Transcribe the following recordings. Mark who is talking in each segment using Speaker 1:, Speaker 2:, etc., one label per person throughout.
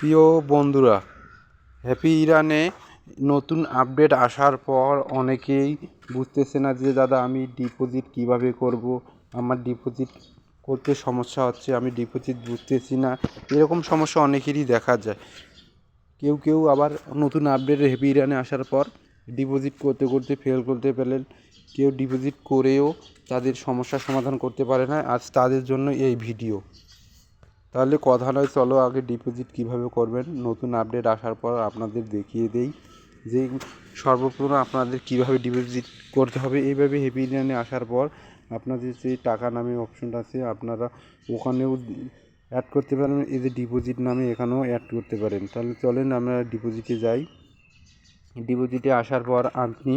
Speaker 1: প্রিয় বন্ধুরা হ্যাপি ইরানে নতুন আপডেট আসার পর অনেকেই বুঝতেছে না যে, দাদা, আমি ডিপোজিট কীভাবে করব? আমার ডিপোজিট করতে সমস্যা হচ্ছে, আমি ডিপোজিট বুঝতেছি না। এরকম সমস্যা অনেকেরই দেখা যায়। কেউ কেউ আবার নতুন আপডেট হ্যাপি ইরানে আসার পর ডিপোজিট করতে করতে ফেল করতে পেলেন। কেউ ডিপোজিট করেও তাদের সমস্যার সমাধান করতে পারে না। আজ তাদের জন্য এই ভিডিও তাহলে কথা নয়, চলো আগে ডিপোজিট কীভাবে করবেন? নতুন আপডেট আসার পর আপনাদের দেখিয়ে দেই যে সর্বপ্রথম আপনাদের কীভাবে ডিপোজিট করতে হবে। এইভাবে হেভি ইউনিয়নে আসার পর আপনাদের যে টাকা নামে অপশনটা আছে, আপনারা ওখানেও অ্যাড করতে পারেন। এই যে ডিপোজিট নামে এখানেও অ্যাড করতে পারেন। তাহলে চলেন আমরা ডিপোজিটে যাই। ডিপোজিটে আসার পর আপনি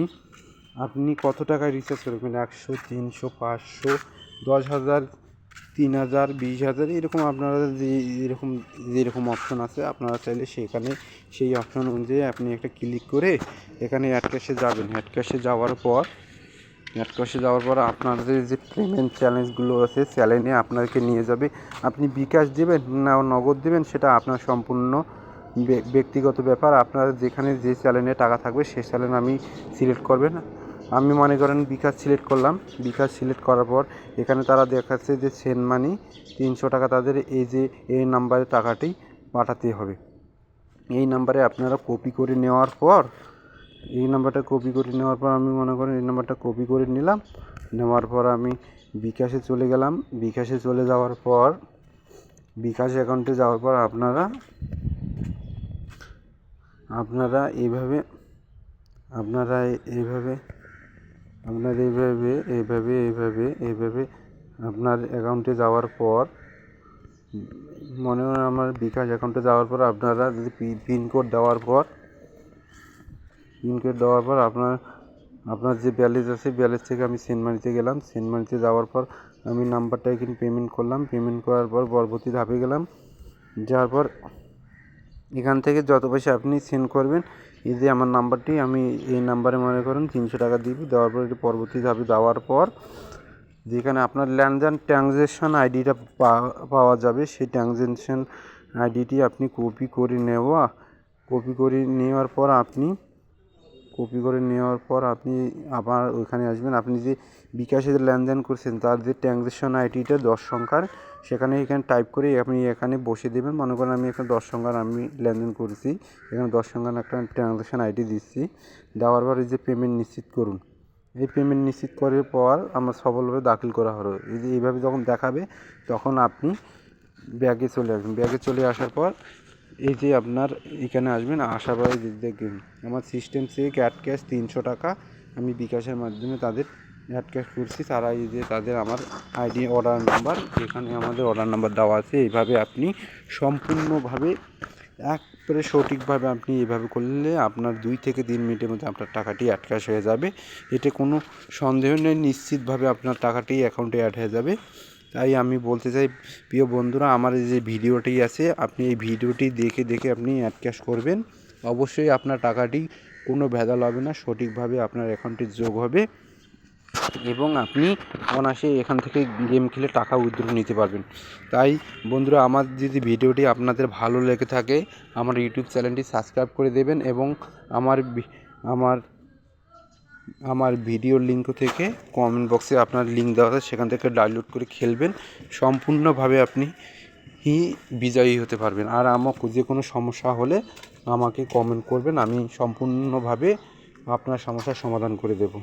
Speaker 1: আপনি কত টাকা রিচার্জ করবেন একশো, তিনশো, পাঁচশো, দশ হাজার তিন হাজার, বিশ হাজার, এরকম আপনারা যে এরকম, যেরকম অপশন আছে, আপনারা চাইলে সেখানে সেই অপশন অনুযায়ী আপনি একটা ক্লিক করে এখানে অ্যাড ক্যাশে যাবেন। অ্যাড ক্যাশে যাওয়ার পর ক্যাশে যাওয়ার পর আপনাদের যে পেমেন্ট চ্যালেঞ্জগুলো আছে চ্যালেঞ্জে আপনাকে নিয়ে যাবে। আপনি বিকাশ দেবেন না নগদ দেবেন, সেটা আপনার সম্পূর্ণ ব্য- ব্যক্তিগত ব্যাপার। আপনার যেখানে যে চ্যানেলে টাকা থাকবে, সেই চ্যানেল আমি সিলেক্ট করবেন। আমি মনে করেন বিকাশ সিলেক্ট করলাম। বিকাশ সিলেক্ট করার পর এখানে তারা দেখাচ্ছে যে সেন্ড মানি তিনশো টাকা তাদের এই যে এই নাম্বারে টাকাটি পাঠাতে হবে। এই নাম্বারে আপনারা কপি করে নেওয়ার পর, এই নাম্বারটা কপি করে নেওয়ার পর আমি মনে করেন এই নাম্বারটা কপি করে নিলাম। নেওয়ার পর আমি বিকাশে চলে গেলাম। বিকাশে চলে যাওয়ার পর, বিকাশ অ্যাকাউন্টে যাওয়ার পর আপনারা আপনারা এইভাবে আপনারা এইভাবে আপনার এইভাবে এইভাবে এইভাবে এইভাবে আপনার অ্যাকাউন্টে যাওয়ার পর, মনে হয় আমার বিকাশ অ্যাকাউন্টে যাওয়ার পর আপনারা যদি পিনকোড দেওয়ার পর পিনকোড দেওয়ার পর আপনার আপনার যে ব্যালেন্স আছে ব্যালেন্স থেকে আমি সেনমানিতে গেলাম। সেনমানিতে যাওয়ার পর আমি নাম্বারটা এখানে পেমেন্ট করলাম। পেমেন্ট করার পর পরবর্তী ধাপে গেলাম। যাওয়ার পর এখান থেকে যত পয়সা আপনি সেন্ড করবেন এই যে আমার নাম্বারটি, আমি এই নাম্বারে মনে করেন তিনশো টাকা দিব। দেওয়ার পর এটি পরবর্তী ধাপে দেওয়ার পর যেখানে আপনার লেনদেন ট্রানজ্যাকশন আইডিটা পাওয়া যাবে, সেই ট্রানজ্যাকশন আইডিটি আপনি কপি করে নেওয়া, কপি করে নেওয়ার পর আপনি, কপি করে নেওয়ার পর আপনি আবার ওইখানে আসবেন। আপনি যে বিকাশে লেনদেন করছেন, তার যে ট্রানজ্যাকশন আইডিটা দশ সংখ্যার সেখানে এখানে টাইপ করে আপনি এখানে বসে দেবেন। মনে করেন আমি এখানে দশ সংখ্যার আমি লেনদেন করেছি। এখানে দশ সংখ্যার একটা ট্রানজ্যাকশন আইডি দিচ্ছি। দেওয়ার পর এই যে পেমেন্ট নিশ্চিত করুন। এই পেমেন্ট নিশ্চিত করার পর আমরা সফলভাবে দাখিল করা হলো। এই যে এইভাবে যখন দেখাবে, তখন আপনি ব্যাগে চলে আসবেন। ব্যাগে চলে আসার পর এই যে আপনার এখানে আসবেন, আসার পরে দেখবেন, আমার সিস্টেম থেকে অ্যাড ক্যাশ তিনশো টাকা আমি বিকাশের মাধ্যমে তাদের অ্যাড ক্যাশ করছি, তারা এই যে তাদের আমার আইডি অর্ডার নাম্বার যেখানে আমাদের অর্ডার নাম্বার দেওয়া আছে, এইভাবে আপনি সম্পূর্ণভাবে একবারে সঠিকভাবে আপনি এভাবে করলে আপনার দুই থেকে তিন মিনিটের মধ্যে আপনার টাকাটি অ্যাড ক্যাশ হয়ে যাবে। এতে কোনো সন্দেহ নেই, নিশ্চিতভাবে আপনার টাকাটি অ্যাকাউন্টে অ্যাড হয়ে যাবে। তাই আমি বলতে চাই, প্রিয় বন্ধুরা, আমার এই যে ভিডিওটি আছে, আপনি এই ভিডিওটি দেখে দেখে আপনি অ্যাড ক্যাশ করবেন। অবশ্যই আপনার টাকাটি কোনো ভেজাল হবে না, সঠিকভাবে আপনার অ্যাকাউন্টে যোগ হবে। এবং আপনি অনায়াসে এখান থেকে গেম খেলে টাকা উইথড্র নিতে পারবেন। তাই বন্ধুরা, আমার যদি ভিডিওটি আপনাদের ভালো লেগে থাকে, আমার ইউটিউব চ্যানেলটি সাবস্ক্রাইব করে দেবেন এবং আমার আমার আমার ভিডিও লিঙ্ক থেকে কমেন্ট বক্সে আপনার লিঙ্ক দেওয়া আছে, সেখান থেকে ডাউনলোড করে খেলবেন। সম্পূর্ণভাবে আপনি হি, বিজয়ী হতে পারবেন। আর আমার যে কোনো সমস্যা হলে আমাকে কমেন্ট করবেন, আমি সম্পূর্ণভাবে আপনার সমস্যার সমাধান করে দেবো।